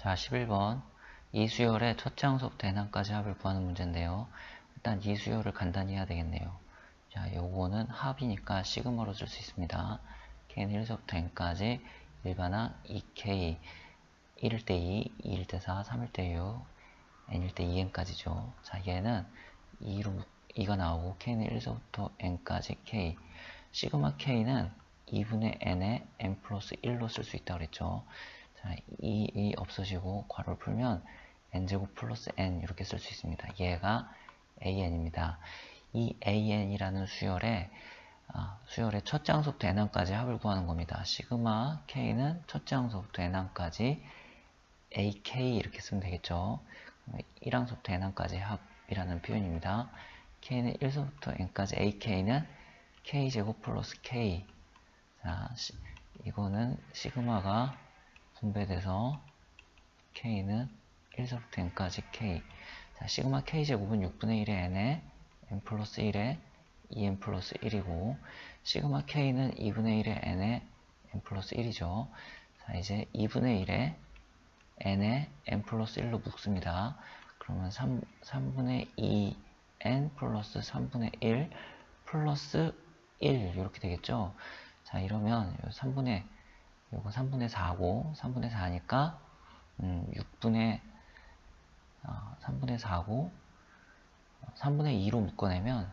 자, 11번. 이 수열의 첫째 항서부터 n항까지 합을 구하는 문제인데요. 일단 이 수열을 간단히 해야 되겠네요. 자, 요거는 합이니까 시그마로 쓸 수 있습니다. k는 1서부터 n까지 일반항 2k 1일 때 2, 2일 때 4, 3일 때 6, n일 때 2n까지죠. 자, 얘는 2로 2가 나오고 k는 1서부터 n까지 k 시그마 k는 2분의 n에 n 플러스 1로 쓸 수 있다고 그랬죠. 자, 2, 2 없어지고 괄호를 풀면 n제곱 플러스 n 이렇게 쓸 수 있습니다. 얘가 an입니다. 이 an이라는 수열의 아, 수열의 첫째 항서부터 n항까지 합을 구하는 겁니다. 시그마 k는 첫째 항서부터 n항까지 ak 이렇게 쓰면 되겠죠. 1항서부터 n항까지 합이라는 표현입니다. k는 1서부터 n까지 ak는 k제곱 플러스 k 자, 시, 이거는 시그마가 분배돼서 k는 1서부터 n까지 k 자, 시그마 k제곱은 6분의 1의 n에 n 플러스 1에 2n 플러스 1이고 시그마 k는 2분의 1의 n에 n 플러스 1이죠. 자, 이제 2분의 1에 n에 n 플러스 1로 묶습니다. 그러면 3, 3분의 2n 플러스 3분의 1 플러스 1 이렇게 되겠죠. 자 이러면 3분의 요거 3분의 4고 3분의 4니까 음, 6분의 어, 3분의 4고 3분의 2로 묶어내면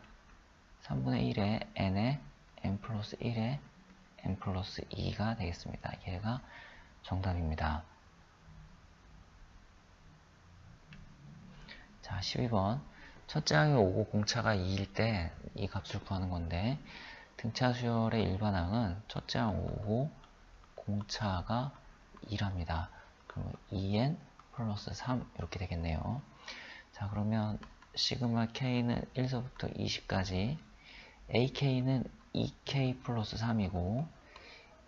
3분의 1에 n에 n 플러스 1에 n 플러스 2가 되겠습니다. 얘가 정답입니다. 자 12번 첫째 항이 5고 공차가 2일 때 이 값을 구하는 건데 등차 수열의 일반항은 첫째 항 5고 공차가 2랍니다. 그럼 2n 플러스 3 이렇게 되겠네요. 자 그러면 시그마 k는 1서부터 20까지 ak는 2k 플러스 3이고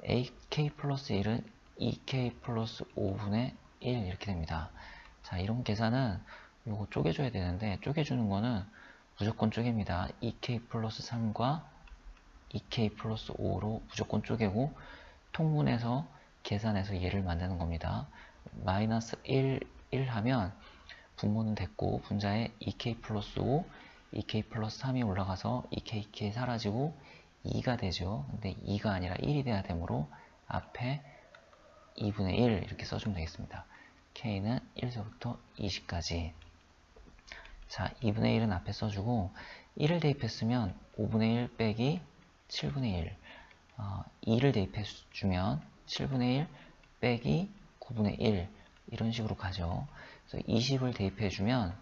ak 플러스 1은 2k 플러스 5분의 1 이렇게 됩니다. 자 이런 계산은 요거 쪼개줘야 되는데 쪼개주는 거는 무조건 쪼갭니다. 2k 플러스 3과 2k 플러스 5로 무조건 쪼개고 통분해서 계산해서 얘를 만드는 겁니다. 마이너스 1, 1 하면 분모는 됐고 분자에 2k 플러스 5, 2k 플러스 3이 올라가서 2k, 2k 사라지고 2가 되죠. 근데 2가 아니라 1이 돼야 되므로 앞에 2분의 1 이렇게 써주면 되겠습니다. k는 1서부터 20까지 자, 2분의 1은 앞에 써주고 1을 대입했으면 5분의 1 빼기 7분의 1 어, 2를 대입해 주면 7분의 1 빼기 9분의 1 이런 식으로 가죠. 그래서 20을 대입해 주면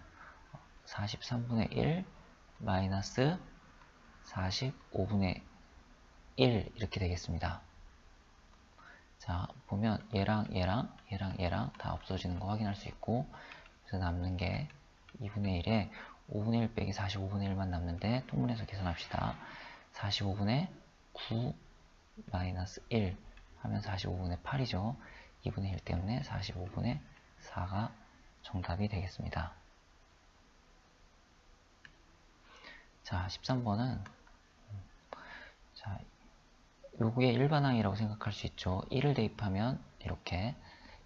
43분의 1 마이너스 45분의 1 이렇게 되겠습니다. 자 보면 얘랑 얘랑 얘랑 얘랑 다 없어지는 거 확인할 수 있고 그래서 남는 게 2분의 1에 5분의 1 빼기 45분의 1만 남는데 통분해서 계산합시다. 45분의 9 마이너스 1 하면 45분의 8이죠. 2분의 1 때문에 45분의 4가 정답이 되겠습니다. 자, 13번은 자, 요게 일반항이라고 생각할 수 있죠. 1을 대입하면 이렇게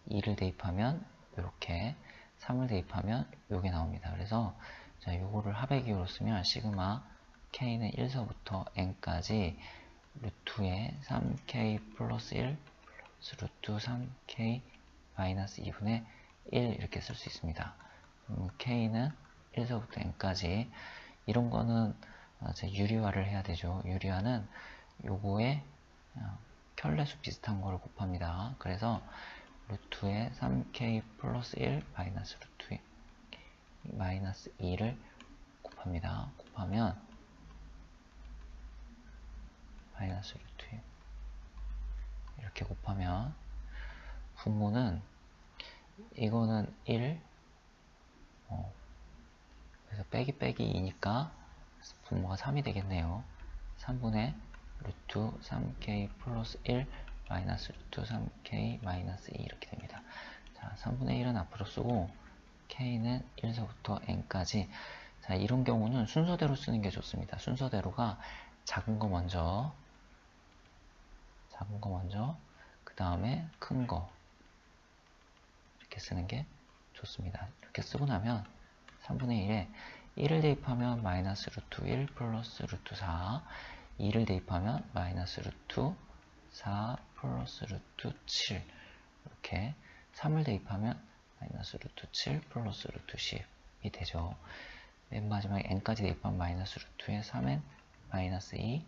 2를 대입하면 이렇게 3을 대입하면 요게 나옵니다. 그래서 자, 요거를 합의 기호로 쓰면 시그마 k는 1서부터 n까지 루트에 3k 플러스 1 플러스 루트 3k 마이너스 2분의 1 이렇게 쓸 수 있습니다. 음, k는 1서부터 n까지 이런 거는 유리화를 해야 되죠. 유리화는 요거에 어, 켤레수 비슷한 거를 곱합니다. 그래서 루트에 3k 플러스 1 마이너스 루트에 마이너스 2를 곱합니다. 곱하면 마이너스 루트에 이렇게 곱하면 분모는 이거는 1 어, 그래서 빼기 빼기 2니까 분모가 3이 되겠네요. 3분의 루트 3k 플러스 1 마이너스 루트 3k 마이너스 2 이렇게 됩니다. 자, 3분의 1은 앞으로 쓰고 k는 1서부터 n까지 자, 이런 경우는 순서대로 쓰는 게 좋습니다. 순서대로가 작은 거 먼저 작은 거 먼저 그 다음에 큰 거 이렇게 쓰는 게 좋습니다. 이렇게 쓰고 나면 3분의 1에 1을 대입하면 마이너스 루트 1 플러스 루트 4 2를 대입하면 마이너스 루트 4 플러스 루트 7 이렇게 3을 대입하면 마이너스 루트 7 플러스 루트 10이 되죠. 맨 마지막에 n까지 대입하면 마이너스 루트에 3n 마이너스 2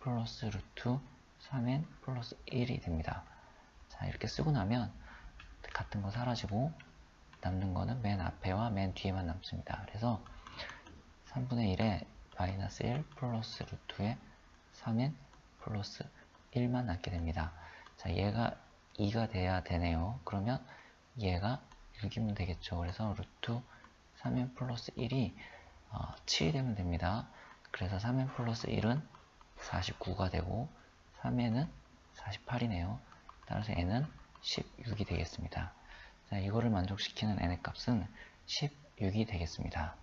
플러스 루트 3n 플러스 1이 됩니다. 자 이렇게 쓰고 나면 같은 거 사라지고 남는 거는 맨 앞에와 맨 뒤에만 남습니다. 그래서 3분의 1에 마이너스 1 플러스 루트에 3n 플러스 1만 남게 됩니다. 자 얘가 2가 돼야 되네요. 그러면 얘가 6이면 되겠죠. 그래서 루트 3n 플러스 1이 어, 7이 되면 됩니다. 그래서 3n 플러스 1은 49가 되고 3n은 48이네요. 따라서 n은 16이 되겠습니다. 자, 이거를 만족시키는 n의 값은 16이 되겠습니다.